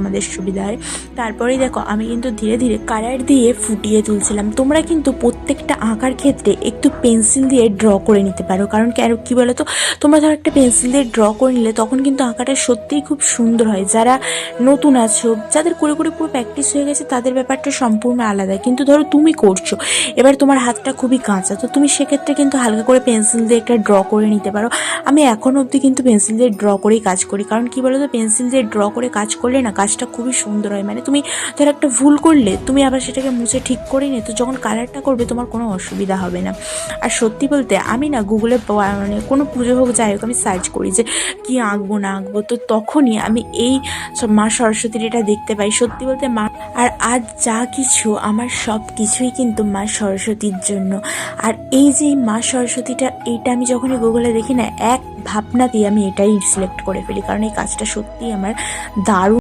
তোমাদের সুবিধা হয় তারপরেই দেখো, আমি কিন্তু ধীরে ধীরে কালার দিয়ে ফুটিয়ে তুলছিলাম। তোমরা কিন্তু প্রত্যেকটা আঁকার ক্ষেত্রে একটু পেন্সিল দিয়ে ড্র করে নিতে পারো। কারণ কেন কী বলো তো তোমরা ধরো একটা পেন্সিল দিয়ে ড্র করে নিলে তখন কিন্তু আঁকাটা সত্যিই খুব সুন্দর হয়। যারা নতুন আছো, যাদের করে করে পুরো প্র্যাকটিস হয়ে গেছে, তাদের ব্যাপারটা সম্পূর্ণ আলাদা। কিন্তু ধরো তুমি করছ, এবার তোমার হাতটা খুবই কাঁচা, তো তুমি সেক্ষেত্রে কিন্তু হালকা করে পেন্সিল দিয়ে একটা ড্র করে নিতে পারো। আমি এখন অবধি কিন্তু পেন্সিল দিয়ে ড্র করেই কাজ করি। কারণ কী বলো তো পেন্সিল দিয়ে ড্র করে কাজ করলে না কাজটা খুবই সুন্দর হয়। মানে তুমি ধর একটা ভুল করলে, তুমি আবার সেটাকে মুছে ঠিক করে নিয়ে তো যখন কালারটা করবে তোমার কোনো অসুবিধা হবে না। আর সত্যি বলতে আমি না গুগলে মানে কোনো পুজো হোক যাই হোক আমি সার্চ করি যে কী আঁকবো, না আঁকবো। তো তখনই আমি এই মা সরস্বতীর এটা দেখতে পাই। সত্যি বলতে মা আর আজ যা কিছু আমার সব কিছুই কিন্তু মা সরস্বতীর জন্য। আর এই যে মা সরস্বতীটা, এইটা আমি যখনই গুগলে দেখি না, এক ভাবনাতেই আমি এটাই সিলেক্ট করে ফেলি। কারণ এই কাজটা সত্যিই আমার দারুণ